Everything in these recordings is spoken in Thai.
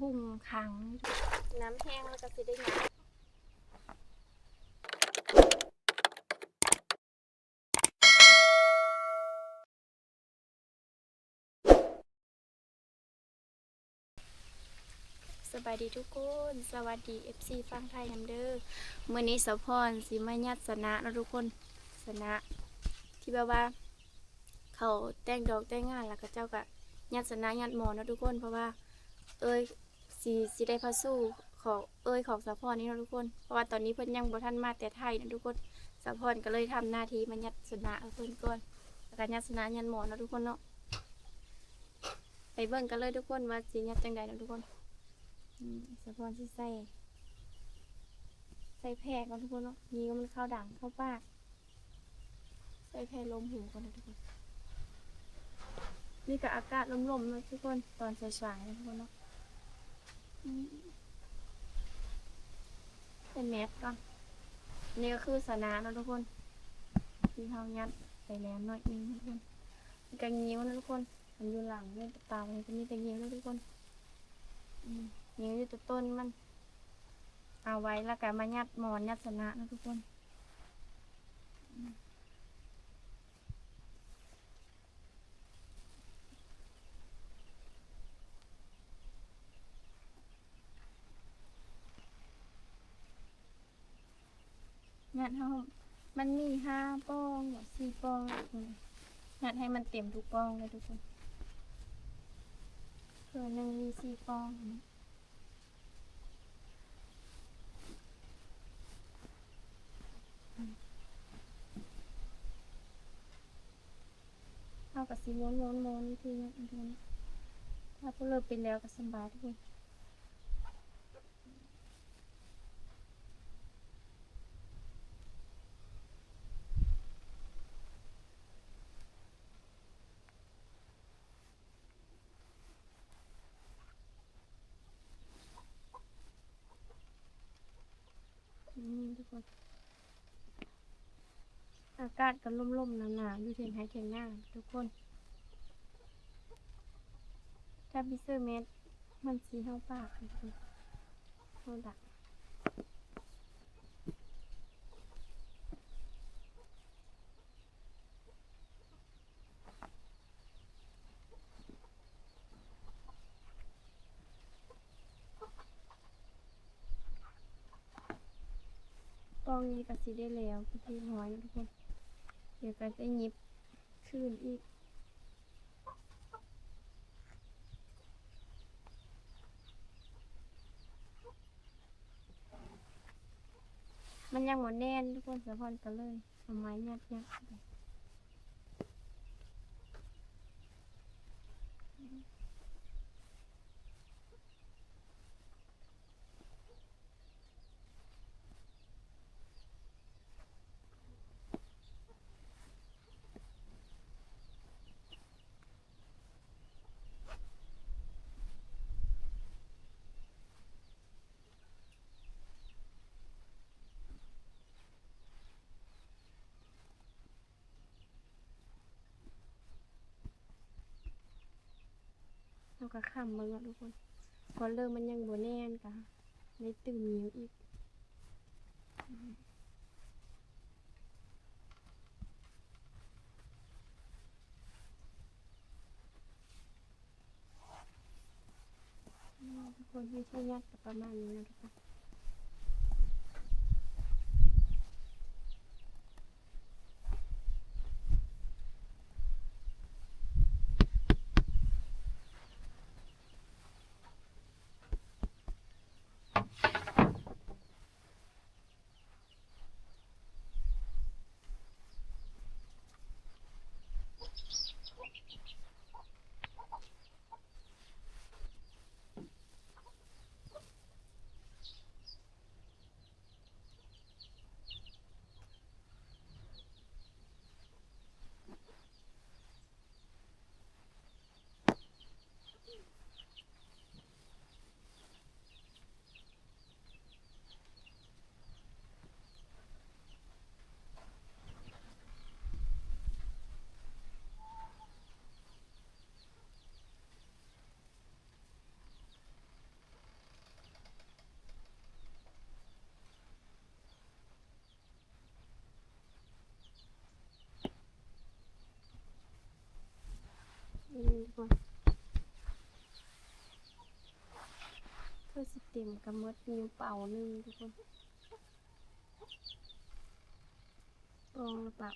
หุ่งขัง น้ำแห้งแล้วก็สิได้หยังสบายดีทุกคน สวัสดี FC ฟังไทยน้ำเด้อเมื้อนี้สาวพรสิมายัดสนะนะทุกคนสนะ ที่แบบว่า เขาแต่งดอกแต่งงานแล้วก็เจ้าก็ยัดสนะยัดหมอนนะทุกคน เพราะว่า เอ้ย สีสีได้พาสู้ของเอ้ยของสะพรนี่เนาะทุกคน เพราะว่าตอนนี้เพิ่นยังบ่ทันมาแต่ไทยนะทุกคนสะพรก็เลยทำหน้าที่มายัดสนะเอาเพิ่นก่อนแล้วก็ยัดสนะยัดหมอนเนาะทุกคนเนาะไปเบิ่งกันเลยทุกคนว่าสิยัดจังใดเนาะทุกคนสะพรสิใส่ใส่แพรก่อนทุกคนเนาะนี่ก็มันเข้าดังเข้าปากใส่แพรลมหูก่อนนะทุกคนนี่ก็อากาศลมๆนะทุกคนตอนสายๆนะทุกคนเนาะ เป็นแมสก่อนนี่ก็คือสนานะทุกคน ที่เฮายัดไปแล้วหน่อยนึงทุกคนกางเงี้ยวนะทุกคนมันอยู่หลังเนี่ยตามันจะมีแต่เงี้ยวนะทุกคนเงี้ยวอยู่ตัวต้นมัน เอาไว้แล้วก็มายัดหมอนยัดสนะนะทุกคน งานเฮามันมีห้าป้องหรือสี่ป้องทุกคนงานให้มันเต็มทุกป้องเลยทุกคนเพื่อหนึ่งมีสี่ป้องเท่ากับสีม้วนม้วนม้วนทีนี้ทุกคนถ้าพวกเราเป็นแล้วก็สบายทุกคน อากาศก็ร่มๆหนาวๆอยู่เทียงไฮเทียงหน้าทุกคนถ้าพิเซอร์เมดมันสีเท่าปากทุกคนเขาดัก องนี้ก็สีได้แล้วพี่ห้อยทุกคน เดี๋ยวก็จะยิบขึ้นอีกมันยังหมดแน่นทุกคนสะพอนกันเลยเอาไม้ยัดยัดไป แล้วก็ข้ามมือทุกคน พอเริ่มมันยังบแน่นกะในตื่นเหนียวอีกทุกคนวิธียัดก็ประมาณนี้นะทุกคน ต็มกำมดนิ้วเป่าหนึ่งทุกคนปองเป่า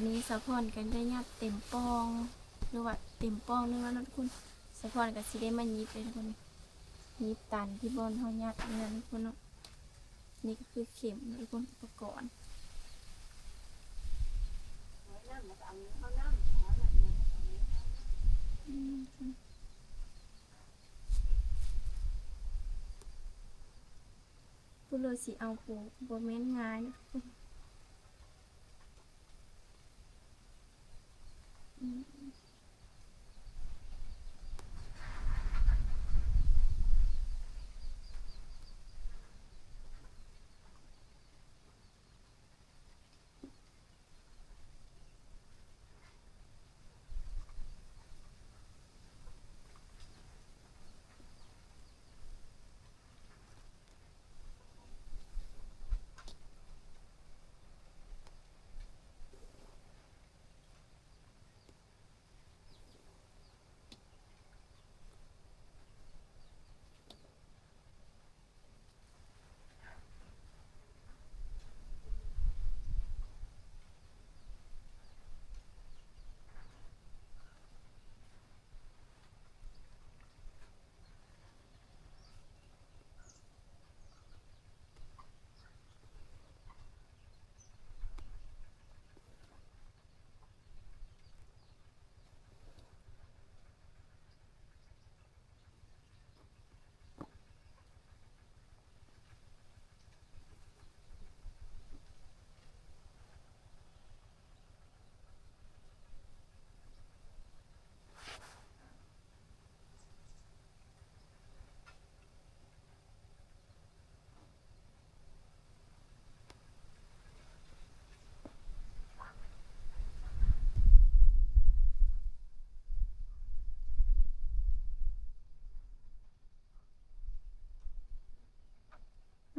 ตอนนี้สะพอนกันได้ยัดเต็มปองหรือว่าเต็มปองนึงแล้วนะทุกคนสะพอนกับสิได้มายิบเลยทุกคนยิบตันที่บนเฮายัดนี่นะทุกคนเนาะนี่ก็คือเข็มทุกคนอุปกรณ์อืมพูดเลยสิเอาปูโบแม่นง่ายนะทุกคน Mm -hmm.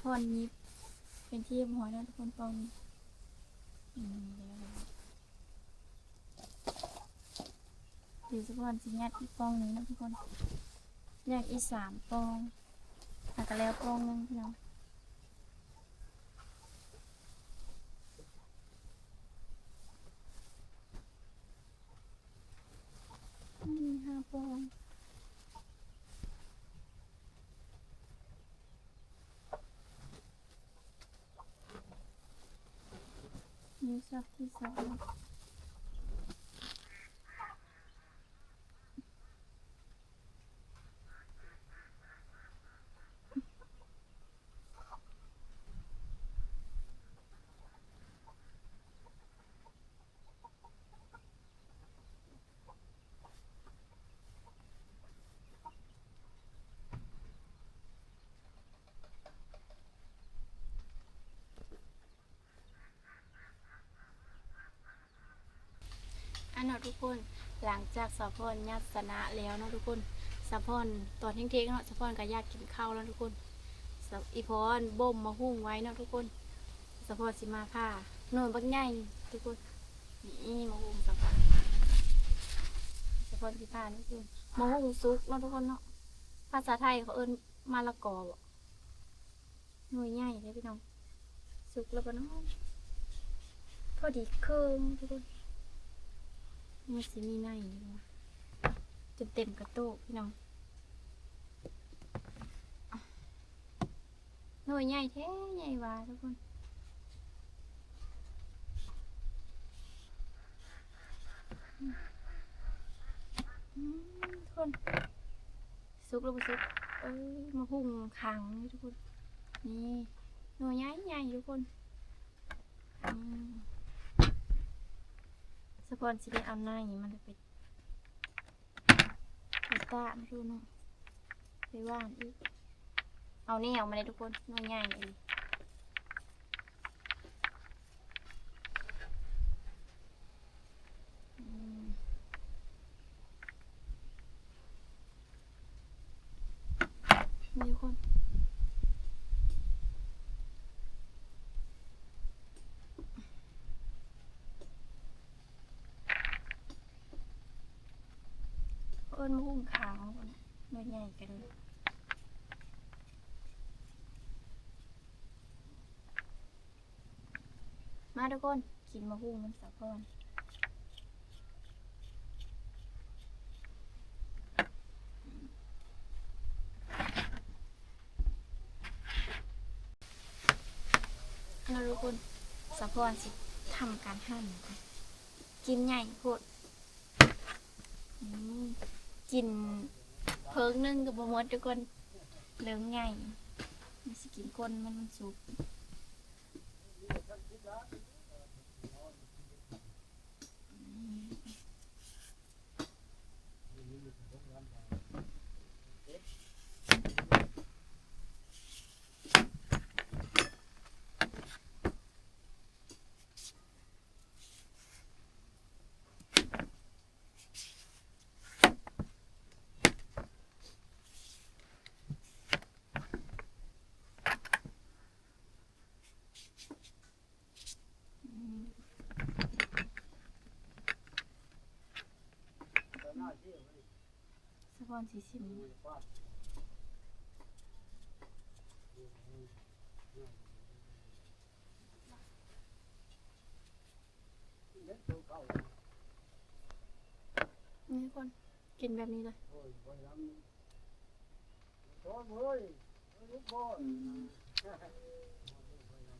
พอนยิบเป็นที่หอยนะทุกคนปองนี้อืมเดี๋ยวสะพอนสิยัดอีกปองหนึ่งนะทุกคนแยัดอีกสามปองหักกันแล้วปองนึงพี่น้องนี่ห้าปอง นี่ชอบ นาะทุกคน หลังจากสะพอนยัดสนะแล้วเนาะทุกคนสะพอนตอนเที่ยงๆเนาะสะพอนก็อยากกินข้าวแล้วทุกคนสะอีพรบ่มมาหุ้งไว้เนาะทุกคนสะพอนสิมาค่ะนวยบักใหญ่ทุกคนนี่มาหุ้งสะพอนสะพอนสิพาทุกคนมาหุ้งซุกเนาะทุกคนเนาะภาษาไทยเขาเอิ้นมะละกอบ่หน่วยใหญ่เลยพี่น้อง สุกแล้วปะเนาะพอดีเครื่องทุกคน มันสิมีในอยู่วะจนเต็มกระโต๊ะพี่น้องหน่วยใหญ่แท้ใหญ่ว่าทุกคนทุกคนสุกแล้วบ่สุกเอ้ยมาหุ่งขังนี่ทุกคน นี่หน่วยใหญ่ใหญ่ทุกคนอืม สปอนสิได้เอาหน้าอย่างนี้มันจะเป็นไปตาไม่รู้เนาะไปว่านอีก เอาเนี่เอามาเลยทุกคนน้อยง่ายเลยอืมนี่ทุกคน เอิ้ นมาหุ้งขาวก่อนหน่วยใหญ่กันมาทุกคนกินมาหุ้งน้ำสะพอนแล้วทุกคนสะพอนสิทำการหั่นกินใหญ่โพดอืม กินเพิงนึ่งกับบะมดทุกคนเลืองไงมันสิกินก้นมันมันสุกอืมสะ พอนสีชิมนี่ทุกคนกินแบบนี้เลย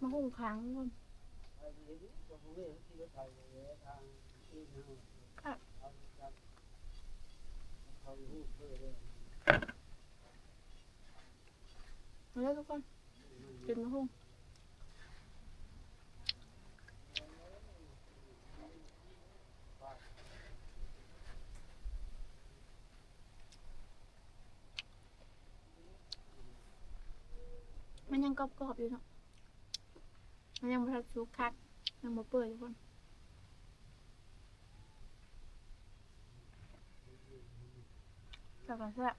มาหุงค้างทุกคน เอาเลยทุกคนกินมาหุงมันยังกรอบๆอยู่เนาะมันยังบ่ทันสุกคักยังบ่เปื่อยทุกคน 怎么回事？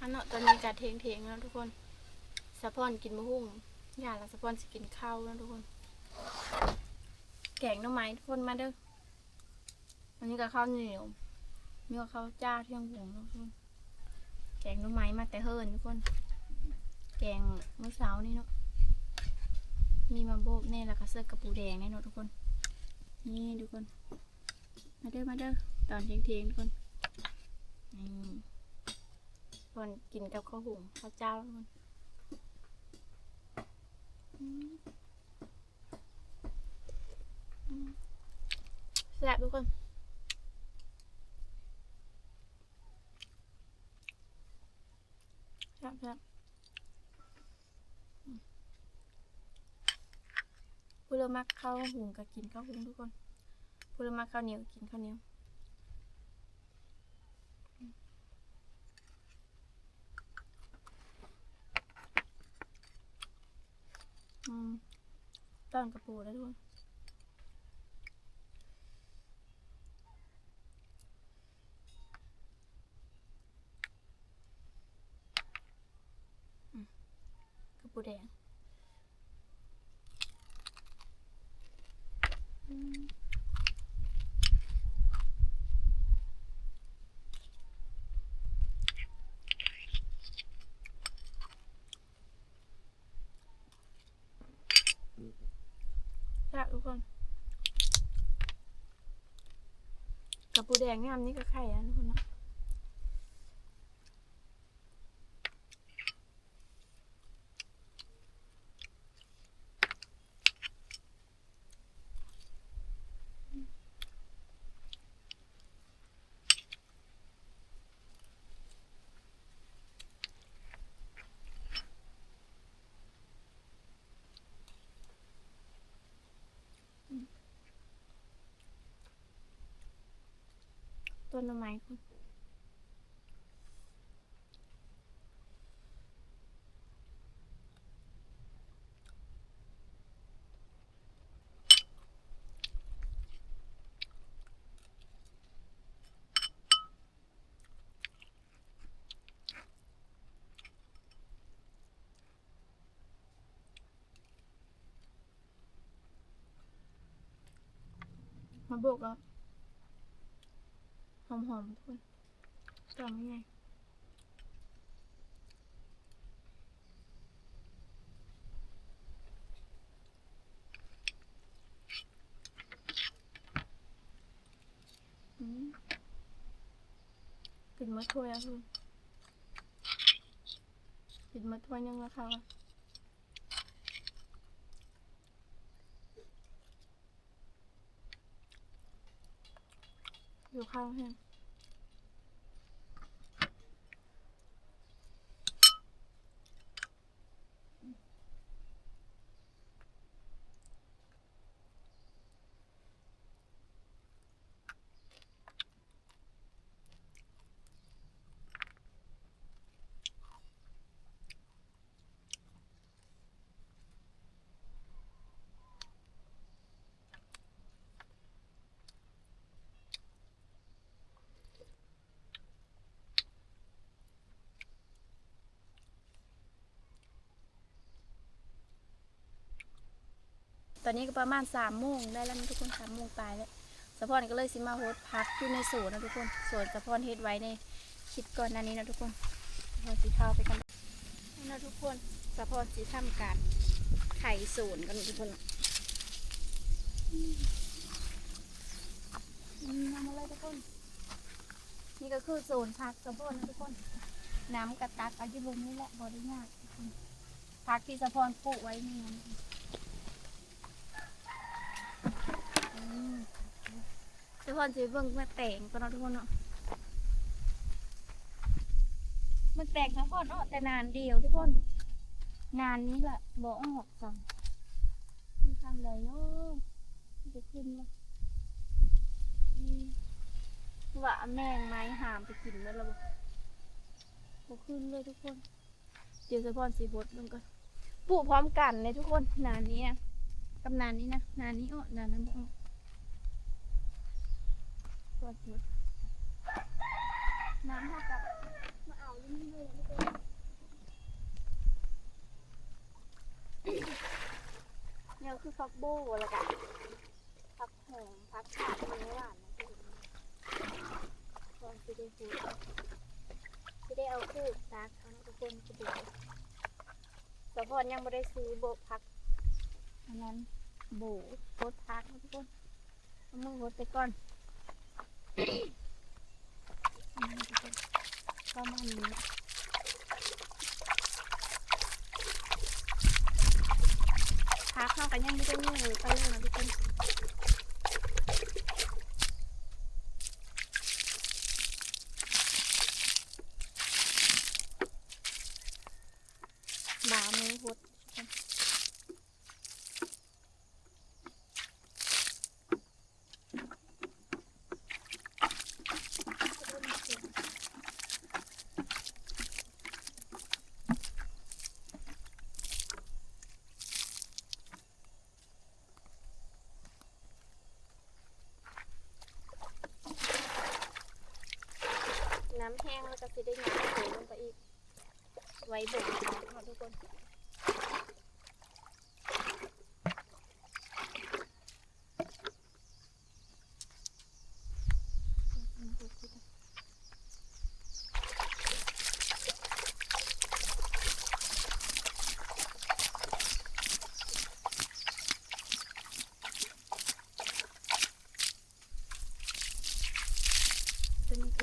อันเนาะตอนนี้กะเทงเทงแล้วทุกคนสะพอนกินมะฮุ่งอย่าละสะพอนสิกินข้าวแล้วทุกคน แกงหน่อไม้ทุกคนมาเด้ออันนี้ก็ข้าวเหนียวมีกับข้าวจ้าที่ยังหงทุกคนแกงหน่อไม้มาแต่เฮิรนทุกคน แกงเมื่อเช้านี่เนาะมีมาโบบแน่แล้วก็เสื้อกระปูแดงแน่เนาะทุกคน นี่ทุกคน มาเด้อมาเด้อตอนเที่ยงทุกคนนี่ ตอนกินกับข้าวหุงข้าวเจ้าทุกคนอืมอืมแซ่บทุกคนแซ่บแซ่บผู้เริ่มมักข้าวหุงก็กินข้าวหุงทุกคนผู้เริ่มมักข้าวเหนียวกินข้าวเหนียว อืมต้งกระปูแล้วทุกคนอืมกระปูแดงอืมแซ่บทุกคนกระปู แดงงามนี่ก็ไข่อะทุกคนเนาะ ต้นไม้คุณมาโบกแล้ว หอมๆทุกคนจำยังไงอืมกินมะถ้วยอะคุณกินมะถ้วยยังราคาวะ อยู่ข้ ตอนนี้ก็ประมาณสามโมงได้แล้วทุกคนสามโมงปลายแล้วสะพอนก็เลยสิมาโฮสพักอยู่ในสวนนะทุกคนสวนสะพอนเฮ็ดไว้ในคลิปก่อนหน้านี้นะทุกคนสะพอนสีข้าวไปกันนะทุกคนสะพอนสีทำการไข่สวนกันทุกคนอืมอืมเอาเลยทุกคน นี่ก็คือโซนพักสะพอนนะทุกคน น้ำกระตักอายุลุมนี่แหละบริยากทุกคนพักที่สะพอนปลูกไว้นี่นะ ทุกคนสิเบิ่งมาแต่งก่อนเนาะทุกคนเนาะมันแต่งทั้งหมดเนาะแต่นานเดียวทุกคน นานนี้แหละบอกออกสั่งมีทางใดเนาะจะขึ้นวะนี่ว่าแมงไม้หามไปกินแล้วเราบ่ขึ้นเลยทุกคน เดี๋ยวสะพอนสีบดลงก่อนปลูกพร้อมกันเลยทุกคนนานนี้นะกับนานนี้นะนานนี้อ้อนานนั้นบอ้อ ตัวสีบดน้ำเท่ากับมาเอาอยู่นี่เลยทุกคนเนี่ยคือฟักโบ้แล้วกันฟักหอมฟักขาดเนื้อหวานนะทุกคนก่อนจะได้พูดจะได้เอาคู่ตากเอานะทุกคนจะดูสะพอนยังไม่ได้ซื้อโบพักอันนั้นโบโบพักนะทุกคนเอามือโบไปก่อน ประมาณนี้พักเข้ากันยังไม่ได้มือไปเลยนะทุกคนบามือโบดทุกคน น้ำแห้งแล้วก็จะได้น้ำใส่ลงไปอีก ไว้บ่มนะคะทุกคน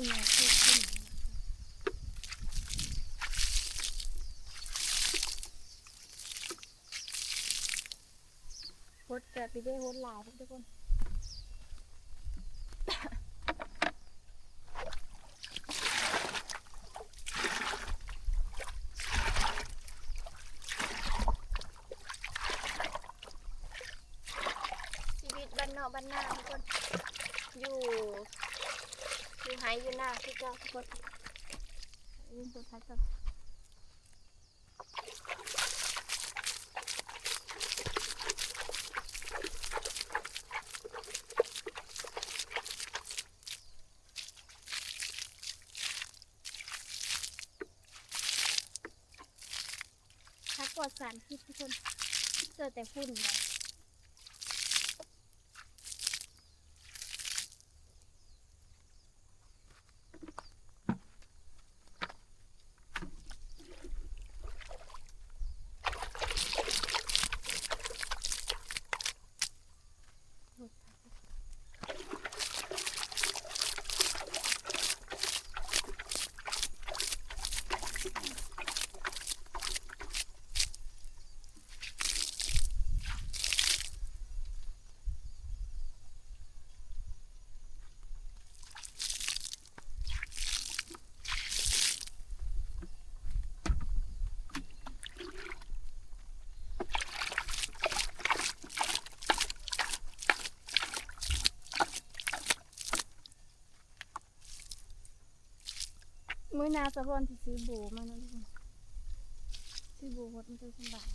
เอียที่ขึ้นโฮดแต่ พี่ได้โฮดลายทุกคนชีวิตบ้านนอกบ้านนาทุกคน อยู่ อยู่หายอยู่หน้าที่เจ้าทุกคนยืนตัวท้ายก่อนพักปลอด สารพิษทุกคนเจอแต่ฝุ่นเลย มื้อห นาสะพอนที่ซื้อโบมานะลูกซื้อโบหมดมันจะสบาย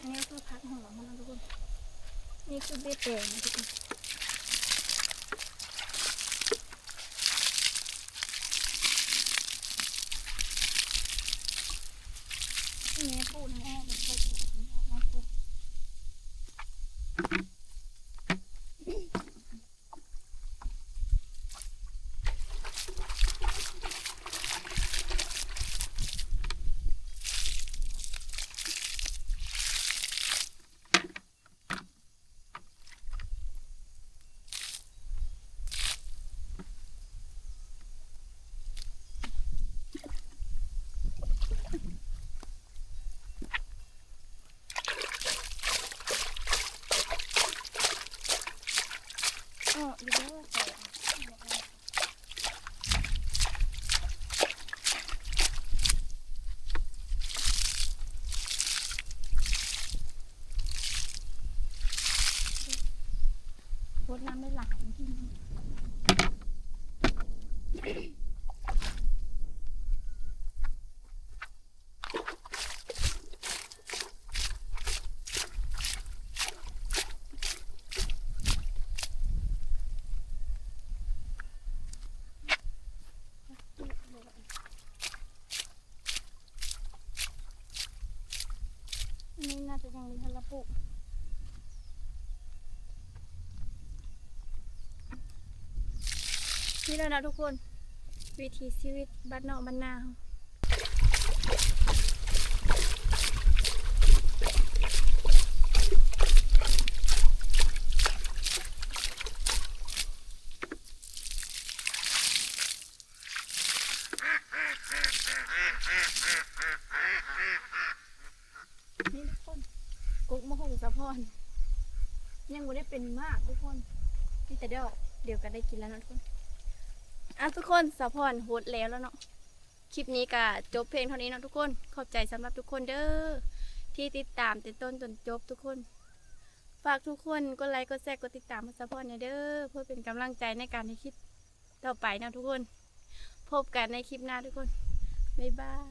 อันนี้คือพักหอมนะทุกคน นี่คือเบ็ดแดงนะทุกคนนี่ปูน้ำอ้อมมันค่อยๆนะทุกคน อยู่เด้อใส่โคตรน้ำไม่หลายที่นี่นี้น่าจะยังมีทันละปุก นี่แล้วนะทุกคน วิถีชีวิตบ้านนอกบ้านนาเฮานี่ทุกคนกุ๊กมะฮงสะพอนยังไม่ได้เป็นมากทุกคน นี่แต่เดี๋ยวเดี๋ยวก็ได้กินแล้วนะทุกคน ทุกคนสะพอนโหดแล้วแล้วเนาะคลิปนี้ก็จบเพลงเท่านี้เนาะทุกคน ขอบใจสำหรับทุกคนเด้อที่ติดตามแต่ต้นจนจบทุกคน ฝากทุกคนกดไลค์กดแชร์กดติดตามมาสะพอนเนี่ยเด้อเพื่อเป็นกำลังใจในการที่คลิปต่อไปนะทุกคน พบกันในคลิปหน้าทุกคนบ๊ายบาย